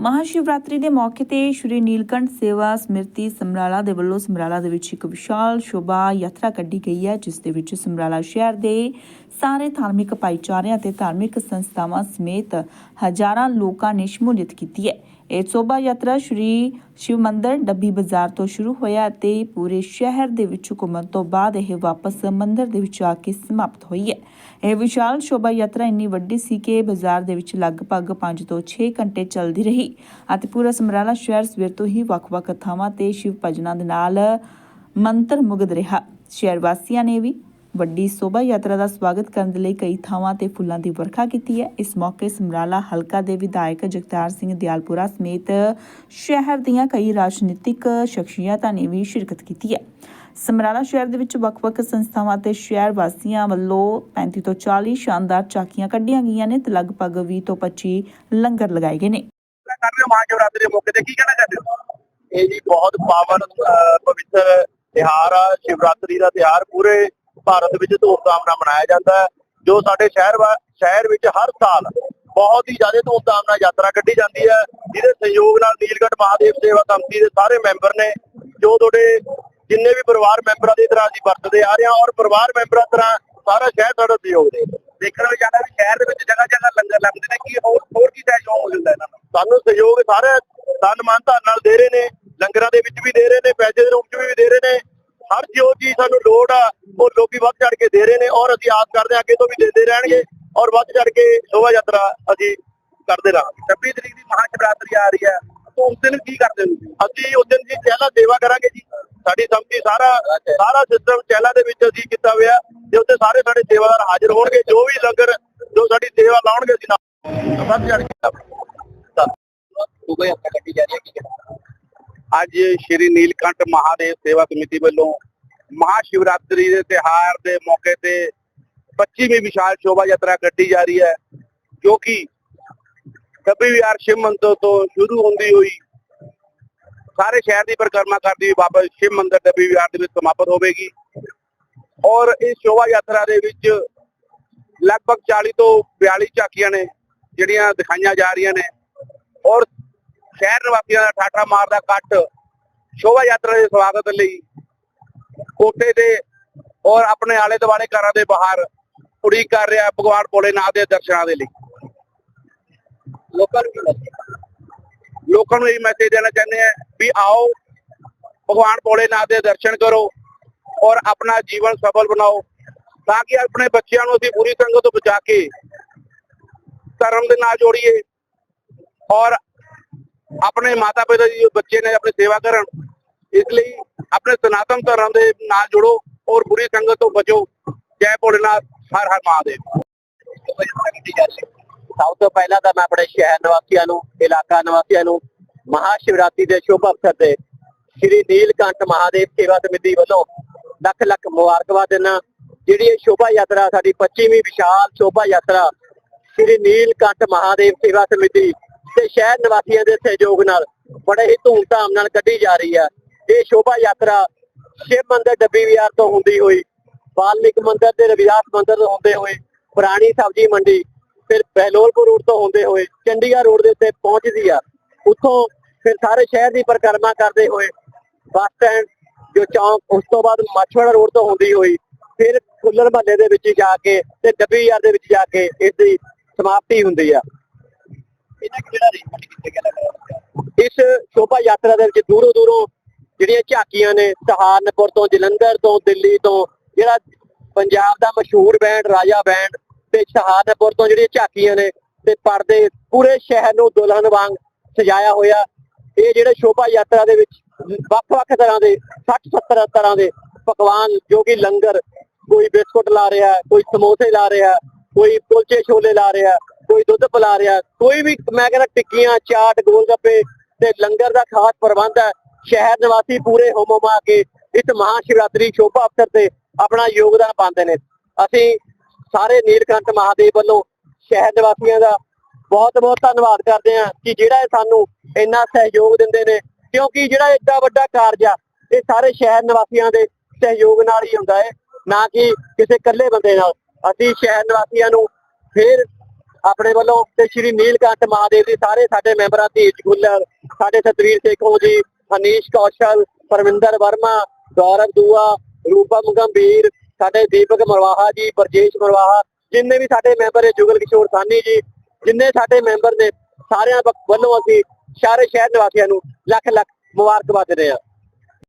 ਮਹਾਸ਼ਿਵਰਾਤਰੀ ਦੇ ਮੌਕੇ ਤੇ ਸ਼੍ਰੀ ਨੀਲਕੰਠ ਸੇਵਾ ਸਮਿਰਤੀ ਸਮਰਾਲਾ ਦੇ ਵੱਲੋਂ ਸਮਰਾਲਾ ਦੇ ਵਿੱਚ ਇੱਕ ਵਿਸ਼ਾਲ ਸ਼ੋਭਾ ਯਾਤਰਾ ਕੱਢੀ ਗਈ ਹੈ, ਜਿਸ ਦੇ ਵਿੱਚ ਸਮਰਾਲਾ ਸ਼ਹਿਰ ਦੇ ਸਾਰੇ ਧਾਰਮਿਕ ਭਾਈਚਾਰਿਆਂ ਤੇ ਧਾਰਮਿਕ ਸੰਸਥਾਵਾਂ ਸਮੇਤ ਹਜ਼ਾਰਾਂ ਲੋਕਾਂ ਨੇ ਸ਼ਮੂਲੀਅਤ ਕੀਤੀ ਹੈ। ਇਹ ਸ਼ੋਭਾ ਯਾਤਰਾ ਸ਼੍ਰੀ ਸ਼ਿਵ ਮੰਦਰ ਡੱਬੀ ਬਾਜ਼ਾਰ ਤੋਂ ਸ਼ੁਰੂ ਹੋਇਆ ਅਤੇ ਪੂਰੇ ਸ਼ਹਿਰ ਦੇ ਵਿੱਚ ਘੁੰਮਣ ਤੋਂ ਬਾਅਦ ਇਹ ਵਾਪਸ ਮੰਦਰ ਦੇ ਵਿੱਚ ਆ ਕੇ ਸਮਾਪਤ ਹੋਈ ਹੈ। ਇਹ ਵਿਸ਼ਾਲ ਸ਼ੋਭਾ ਯਾਤਰਾ ਇੰਨੀ ਵੱਡੀ ਸੀ ਕਿ ਬਾਜ਼ਾਰ ਦੇ ਵਿੱਚ ਲਗਭਗ 5 ਤੋਂ 6 ਘੰਟੇ ਚੱਲਦੀ ਰਹੀ ਅਤੇ ਪੂਰਾ ਸਮਰਾਲਾ ਸ਼ਹਿਰ ਸਵੇਰ ਤੋਂ ਹੀ ਵੱਖ-ਵੱਖ ਥਾਵਾਂ ਤੇ ਸ਼ਿਵ ਭਜਨਾਂ ਦੇ ਨਾਲ ਮੰਤਰ ਮੁਗਧ ਰਿਹਾ। ਸ਼ਹਿਰ ਵਾਸੀਆਂ ਨੇ ਵੀ ਵੱਡੀ ਸ਼ੋਭਾ ਯਾਤਰਾ ਦਾ ਸਵਾਗਤ ਕਰਨ ਦੇ ਲਈ ਕਈ ਥਾਵਾਂ ਤੇ ਫੁੱਲਾਂ ਦੀ ਵਰਖਾ ਕੀਤੀ ਹੈ। ਇਸ ਮੌਕੇ ਸਮਰਾਲਾ ਹਲਕਾ ਦੇ ਵਿਧਾਇਕ ਜਗਤਾਰ ਸਿੰਘ ਦਿਆਲਪੁਰਾ ਸਮੇਤ ਸ਼ਹਿਰ ਦੀਆਂ ਕਈ ਰਾਜਨੀਤਿਕ ਸ਼ਖਸੀਅਤਾਂ ਨੇ ਵੀ ਸ਼ਿਰਕਤ ਕੀਤੀ ਹੈ। ਸਮਰਾਲਾ ਸ਼ਹਿਰ ਦੇ ਵਿੱਚ ਵੱਖ-ਵੱਖ ਸੰਸਥਾਵਾਂ ਤੇ ਸ਼ਹਿਰ ਵਾਸੀਆਂ ਵੱਲੋਂ 35 ਤੋਂ 40 ਸ਼ਾਨਦਾਰ ਚਾਕੀਆਂ ਕੱਢੀਆਂ ਗਈਆਂ ਨੇ ਤੇ ਲਗਭਗ 20 ਤੋਂ 25 ਲੰਗਰ ਲਗਾਏ ਗਏ ਨੇ। ਕਰ ਰਹੇ ਹੋ ਮਹਾਸ਼ਿਵਰਾਤਰੀ ਦੇ ਮੌਕੇ ਤੇ ਕੀ ਕਹਿਣਾ ਚਾਹੁੰਦੇ ਹੋ? ਇਹ ਜੀ ਬਹੁਤ ਪਾਵਨ ਪਵਿੱਤਰ ਤਿਹਾਰ ਆ ਸ਼ਿਵਰਾਤਰੀ ਦਾ ਤਿਹਾਰ ਪੂਰੇ ਭਾਰਤ ਵਿੱਚ ਧੂਮਧਾਮ ਨਾਲ ਮਨਾਇਆ ਜਾਂਦਾ ਹੈ, ਜੋ ਸਾਡੇ ਸ਼ਹਿਰ ਸ਼ਹਿਰ ਵਿੱਚ ਹਰ ਸਾਲ ਬਹੁਤ ਹੀ ਜ਼ਿਆਦਾ ਧੂਮਧਾਮ ਨਾਲ ਯਾਤਰਾ ਕੱਢੀ ਜਾਂਦੀ ਹੈ, ਜਿਹਦੇ ਸਹਿਯੋਗ ਨਾਲ ਨੀਲਗੜ੍ਹ ਮਹਾਦੇਵ ਸੇਵਾ ਕਮੇਟੀ ਦੇ ਸਾਰੇ ਮੈਂਬਰ ਨੇ, ਜੋ ਤੁਹਾਡੇ ਜਿੰਨੇ ਵੀ ਪਰਿਵਾਰ ਮੈਂਬਰਾਂ ਦੀ ਤਰ੍ਹਾਂ ਅਸੀਂ ਵਰਤਦੇ ਆ ਰਹੇ ਹਾਂ ਔਰ ਪਰਿਵਾਰ ਮੈਂਬਰਾਂ ਤਰ੍ਹਾਂ ਸਾਰਾ ਸ਼ਹਿਰ ਸਾਡਾ ਸਹਿਯੋਗ ਦੇ ਦੇਖਣ ਵਿੱਚ ਆਉਂਦਾ ਵੀ ਸ਼ਹਿਰ ਦੇ ਵਿੱਚ ਜਗ੍ਹਾ ਜਗ੍ਹਾ ਲੰਗਰ ਲੱਗਦੇ ਨੇ, ਕੀ ਹੋਰ ਹੋਰ ਕੀ ਸਹਿਯੋਗ ਮਿਲਦਾ ਇਹਨਾਂ ਨੂੰ? ਸਾਨੂੰ ਸਹਿਯੋਗ ਸਾਰੇ ਤਨ ਮਨ ਧਨ ਨਾਲ ਦੇ ਰਹੇ ਨੇ, ਲੰਗਰਾਂ ਦੇ ਵਿੱਚ ਵੀ ਦੇ ਰਹੇ ਨੇ, ਪੈਸੇ ਦੇ ਰੂਪ 'ਚ ਵੀ ਦੇ ਰਹੇ ਨੇ ਹਰ ਜੋ ਚੀਜ਼ ਸਾਨੂੰ ਲੋੜ ਆ ਉਹ ਲੋਕੀ ਵੱਧ ਚੜ ਕੇ ਦੇ ਰਹੇ ਨੇ ਔਰ ਅਸੀਂ ਆਸ ਕਰਦੇ ਹਾਂ ਅੱਗੇ ਤੋਂ ਵੀ ਦਿੰਦੇ ਰਹਿਣਗੇ ਔਰ ਵੱਧ ਚੜ ਕੇ ਸ਼ੋਭਾ ਯਾਤਰਾ ਅਸੀਂ ਕਰਦੇ ਰਹਾਂਗੇ। 26 ਤਰੀਕ ਦੀ ਮਹਾਸ਼ਿਵਰਾਤਰੀ ਆ ਰਹੀ ਹੈ। ਤਾਂ ਉਸ ਦਿਨ ਕੀ ਕਰਦੇ ਹੋ? ਅਸੀਂ ਉਸ ਦਿਨ ਜੀ ਚਹਿਲਾ ਸੇਵਾ ਕਰਾਂਗੇ ਜੀ। ਸਾਡੀ ਸਮਝੀ ਸਾਰਾ ਸਾਰਾ ਸਿਸਟਮ ਚਹਿਲਾ ਦੇ ਵਿੱਚ ਅਸੀਂ ਕੀਤਾ ਹੋਇਆ। ਜੇ ਉੱਥੇ ਸਾਰੇ ਸਾਡੇ ਸੇਵਾਦਾਰ ਹਾਜ਼ਰ ਹੋਣਗੇ ਜੋ ਵੀ ਲੰਗਰ ਜੋ ਸਾਡੀ ਸੇਵਾ ਲਾਉਣਗੇ ਅਸੀਂ ਨਾਲ ਵੱਧ ਚੜ ਕੇ ਤੂੰ ਕੋਈ ਹੱਥ ਕੱਟੀ ਜਾ ਰਹੀ ਹੈ ਕੀ ਅੱਜ ਸ਼੍ਰੀ ਨੀਲਕੰਠ ਮਹਾਦੇਵ ਸੇਵਾ ਸਮਿਤੀ ਵੱਲੋਂ ਮਹਾ ਸ਼ਿਵਰਾਤਰੀ ਦੇ ਤਿਹਾਰ ਦੇ ਮੌਕੇ ਤੇ 25ਵੀਂ ਵਿਸ਼ਾਲ ਸ਼ੋਭਾ ਯਾਤਰਾ ਕੱਢੀ ਜਾ ਰਹੀ ਹੈ, ਜੋ ਕਿ ਕਬੀ ਵਿਹਾਰ ਸ਼ਿਵ ਮੰਦਰ ਤੋਂ ਸ਼ੁਰੂ ਹੁੰਦੀ ਹੋਈ ਸਾਰੇ ਸ਼ਹਿਰ ਦੀ ਪਰਿਕਰਮਾ ਕਰਦੀ ਹੋਈ ਵਾਪਸ ਸ਼ਿਵ ਮੰਦਰ ਡੱਬੀ ਵਿਹਾਰ ਦੇ ਵਿੱਚ ਸਮਾਪਤ ਹੋਵੇਗੀ ਔਰ ਇਸ ਸ਼ੋਭਾ ਯਾਤਰਾ ਦੇ ਵਿੱਚ ਲਗਭਗ 40 ਤੋਂ 42 ਝਾਕੀਆਂ ਨੇ ਜਿਹੜੀਆਂ ਦਿਖਾਈਆਂ ਜਾ ਰਹੀਆਂ ਨੇ ਔਰ ਸ਼ਹਿਰ ਨਿਵਾਸੀਆਂ ਦਾ ਠਾਠਾ ਮਾਰਦਾ ਕੱਟ ਸ਼ੋਭਾ ਯਾਤਰਾ ਦੇ ਸਵਾਗਤ ਲਈ ਕੋਟੇ ਤੇ ਔਰ ਆਪਣੇ ਆਲੇ ਦੁਆਲੇ ਘਰਾਂ ਦੇ ਬਾਹਰ ਉਡੀਕ ਕਰ ਰਿਹਾ ਭਗਵਾਨ ਭੋਲੇਨਾਥ ਦੇ ਦਰਸ਼ਨਾਂ ਦੇ ਲਈ। ਲੋਕਾਂ ਨੂੰ ਲੋਕਾਂ ਨੂੰ ਇਹ ਮੈਸੇਜ ਦੇਣਾ ਚਾਹੁੰਦੇ ਆ ਵੀ ਆਓ, ਭਗਵਾਨ ਭੋਲੇਨਾਥ ਦੇ ਦਰਸ਼ਨ ਕਰੋ ਔਰ ਆਪਣਾ ਜੀਵਨ ਸਫਲ ਬਣਾਓ ਤਾਂ ਕਿ ਆਪਣੇ ਬੱਚਿਆਂ ਨੂੰ ਅਸੀਂ ਬੁਰੀ ਸੰਗਤ ਤੋਂ ਬਚਾ ਕੇ ਧਰਮ ਦੇ ਨਾਲ ਜੋੜੀਏ ਔਰ ਆਪਣੇ ਮਾਤਾ ਪਿਤਾ ਜੀ ਬੱਚੇ ਨੇ ਆਪਣੀ ਸੇਵਾ ਕਰਨ, ਇਸ ਲਈ ਆਪਣੇ ਸਨਾਤਨ ਧਰਮ ਦੇ ਨਾਲ ਜੁੜੋ ਔਰ ਬੁਰੀ ਸੰਗਤ ਤੋਂ ਬਚੋ। ਜੈ ਭੋਲੇਨਾਥ, ਹਰ ਹਰ ਮਹਾਦੇਵ। ਸਭ ਤੋਂ ਪਹਿਲਾਂ ਤਾਂ ਮੈਂ ਆਪਣੇ ਸ਼ਹਿਰ ਨਿਵਾਸੀਆਂ ਨੂੰ, ਇਲਾਕਾ ਨਿਵਾਸੀਆਂ ਨੂੰ ਮਹਾ ਸ਼ਿਵਰਾਤਰੀ ਦੇ ਸ਼ੁਭ ਅਵਸਰ ਤੇ ਸ਼੍ਰੀ ਨੀਲਕੰਠ ਮਹਾਦੇਵ ਸੇਵਾ ਸਮਿਤੀ ਵੱਲੋਂ ਲੱਖ ਲੱਖ ਮੁਬਾਰਕਬਾਦ ਦਿੰਦਾ ਜਿਹੜੀ ਇਹ ਸ਼ੋਭਾ ਯਾਤਰਾ, ਸਾਡੀ 25ਵੀਂ ਵਿਸ਼ਾਲ ਸ਼ੋਭਾ ਯਾਤਰਾ, ਸ਼੍ਰੀ ਨੀਲਕੰਠ ਮਹਾਦੇਵ ਸੇਵਾ ਸਮਿਤੀ ਤੇ ਸ਼ਹਿਰ ਨਿਵਾਸੀਆਂ ਦੇ ਸਹਿਯੋਗ ਨਾਲ ਬੜੇ ਹੀ ਧੂਮਧਾਮ ਨਾਲ ਕੱਢੀ ਜਾ ਰਹੀ ਹੈ। ਇਹ ਸ਼ੋਭਾ ਯਾਤਰਾ ਸ਼ਿਵ ਮੰਦਿਰ ਡੱਬੀ ਵਿਹਾਰ ਤੋਂ ਹੁੰਦੀ ਹੋਈ, ਵਾਲਮੀਕ ਮੰਦਰ ਤੇ ਰਵਿਦਾਸ ਮੰਦਰ ਤੋਂ ਹੁੰਦੇ ਹੋਏ, ਪੁਰਾਣੀ ਸਬਜ਼ੀ ਮੰਡੀ ਫਿਰ ਬਹਿਲੋਲਪੁਰ ਰੋਡ ਤੋਂ ਹੁੰਦੇ ਹੋਏ, ਚੰਡੀਗੜ੍ਹ ਰੋਡ ਦੇ ਉੱਤੇ ਪਹੁੰਚਦੀ ਆ। ਉੱਥੋਂ ਫਿਰ ਸਾਰੇ ਸ਼ਹਿਰ ਦੀ ਪਰਿਕਰਮਾ ਕਰਦੇ ਹੋਏ ਬੱਸ ਸਟੈਂਡ, ਜੋ ਚੌਂਕ, ਉਸ ਤੋਂ ਬਾਅਦ ਮਾਛਵਾੜਾ ਰੋਡ ਤੋਂ ਹੁੰਦੀ ਹੋਈ, ਫਿਰ ਫੁੱਲਰ ਮਹੱਲੇ ਦੇ ਵਿੱਚ ਜਾ ਕੇ ਤੇ ਡੱਬੀ ਯਾਰ ਦੇ ਵਿੱਚ ਜਾ ਕੇ ਇਸ ਦੀ ਸਮਾਪਤੀ ਹੁੰਦੀ ਆ। ਇਹਨਾਂ ਕਿਹੜਾ ਅਰੇਂਜਮੈਂਟ ਕੀਤੇ ਗਿਆ ਲੱਗ ਇਸ ਸ਼ੋਭਾ ਯਾਤਰਾ ਦੇ ਵਿੱਚ ਦੂਰੋਂ ਦੂਰੋਂ ਜਿਹੜੀਆਂ ਝਾਕੀਆਂ ਨੇ, ਸਹਾਰਨਪੁਰ ਤੋਂ ਜਲੰਧਰ ਤੋਂ ਦਿੱਲੀ ਤੋਂ ਜਿਹੜਾ ਪੰਜਾਬ ਦਾ ਮਸ਼ਹੂਰ ਬੈਂਡ ਰਾਜਾ ਬੈਂਡ ਤੇ ਸਹਾਰਨਪੁਰ ਤੋਂ ਜਿਹੜੀਆਂ ਝਾਕੀਆਂ ਨੇ ਤੇ ਪਰਦੇ ਪੂਰੇ ਸ਼ਹਿਰ ਨੂੰ ਦੁਲਹਨ ਵਾਂਗ ਸਜਾਇਆ ਹੋਇਆ। ਇਹ ਜਿਹੜੇ ਸ਼ੋਭਾ ਯਾਤਰਾ ਦੇ ਵਿੱਚ ਵੱਖ-ਵੱਖ ਤਰ੍ਹਾਂ ਦੇ 60-70 ਤਰ੍ਹਾਂ ਦੇ ਪਕਵਾਨ, ਜੋ ਕਿ ਲੰਗਰ, ਕੋਈ ਬਿਸਕੁਟ ਲਾ ਰਿਹਾ, ਕੋਈ ਸਮੋਸੇ ਲਾ ਰਿਹਾ, ਕੋਈ ਕੁਲਚੇ ਛੋਲੇ ਲਾ ਰਿਹਾ ਕੋਈ ਦੁੱਧ ਪਿਲਾ ਰਿਹਾ, ਕੋਈ ਵੀ ਮੈਂ ਕਹਿੰਦਾ ਟਿੱਕੀਆਂ, ਚਾਟ ਗੋਲ ਗੱਪੇ ਤੇ ਲੰਗਰ ਦਾ ਖਾਸ ਪ੍ਰਬੰਧ ਹੈ। ਸ਼ਹਿਰ ਨਿਵਾਸੀ ਪੂਰੇ ਹੋਮ ਕੇ ਇਸ ਮਹਾਸ਼ਿਵਰਾਤਰੀ ਸ਼ੋਭਾ ਅਵਸਰ ਤੇ ਆਪਣਾ ਯੋਗਦਾਨ ਪਾਉਂਦੇ ਨੇ। ਅਸੀਂ ਸਾਰੇ ਨੀਲਕੰਠ ਮਹਾਦੇਵ ਵੱਲੋਂ ਸ਼ਹਿਰ ਨਿਵਾਸੀਆਂ ਦਾ ਬਹੁਤ ਬਹੁਤ ਧੰਨਵਾਦ ਕਰਦੇ ਹਾਂ ਕਿ ਜਿਹੜਾ ਇਹ ਸਾਨੂੰ ਇੰਨਾ ਸਹਿਯੋਗ ਦਿੰਦੇ ਨੇ, ਕਿਉਂਕਿ ਜਿਹੜਾ ਏਡਾ ਵੱਡਾ ਕਾਰਜ ਆ, ਇਹ ਸਾਰੇ ਸ਼ਹਿਰ ਨਿਵਾਸੀਆਂ ਦੇ ਸਹਿਯੋਗ ਨਾਲ ਹੀ ਹੁੰਦਾ ਹੈ, ਨਾ ਕਿ ਕਿਸੇ ਇਕੱਲੇ ਬੰਦੇ ਨਾਲ। ਅਸੀਂ ਸ਼ਹਿਰ ਨਿਵਾਸੀਆਂ ਨੂੰ ਫਿਰ ਆਪਣੇ ਵੱਲੋਂ ਤੇ ਸ਼੍ਰੀ ਨੀਲਕੰਠ ਮਹਾਦੇਵ ਜੀ ਸਾਰੇ ਸਾਡੇ ਮੈਂਬਰਾਂ ਦੀ ਗੁੱਲਰ, ਸਾਡੇ ਸਤਵੀਰ ਸੇਖੋਂ ਜੀ ਅਨੀਸ਼ ਕੌਸ਼ਲ, ਪਰਮਿੰਦਰ ਵਰਮਾ, ਗੌਰਵ ਦੂਆ, ਰੂਪਮ ਗੰਭੀਰ, ਸਾਡੇ ਦੀਪਕ ਮਰਵਾਹਾ ਜੀ, ਬਰਜੇਸ਼ ਮਰਵਾਹਾ, ਜਿੰਨੇ ਵੀ ਸਾਡੇ ਮੈਂਬਰ ਹੈ ਜੁਗਲ ਕਿਸ਼ੋਰ ਸਾਨੀ ਜੀ, ਜਿੰਨੇ ਸਾਡੇ ਮੈਂਬਰ ਨੇ, ਸਾਰਿਆਂ ਵੱਲੋਂ ਅਸੀਂ ਸਾਰੇ ਸ਼ਹਿਰ ਨਿਵਾਸੀਆਂ ਨੂੰ ਲੱਖ ਲੱਖ ਮੁਬਾਰਕਬਾਦ ਦਿੰਦੇ ਹਾਂ।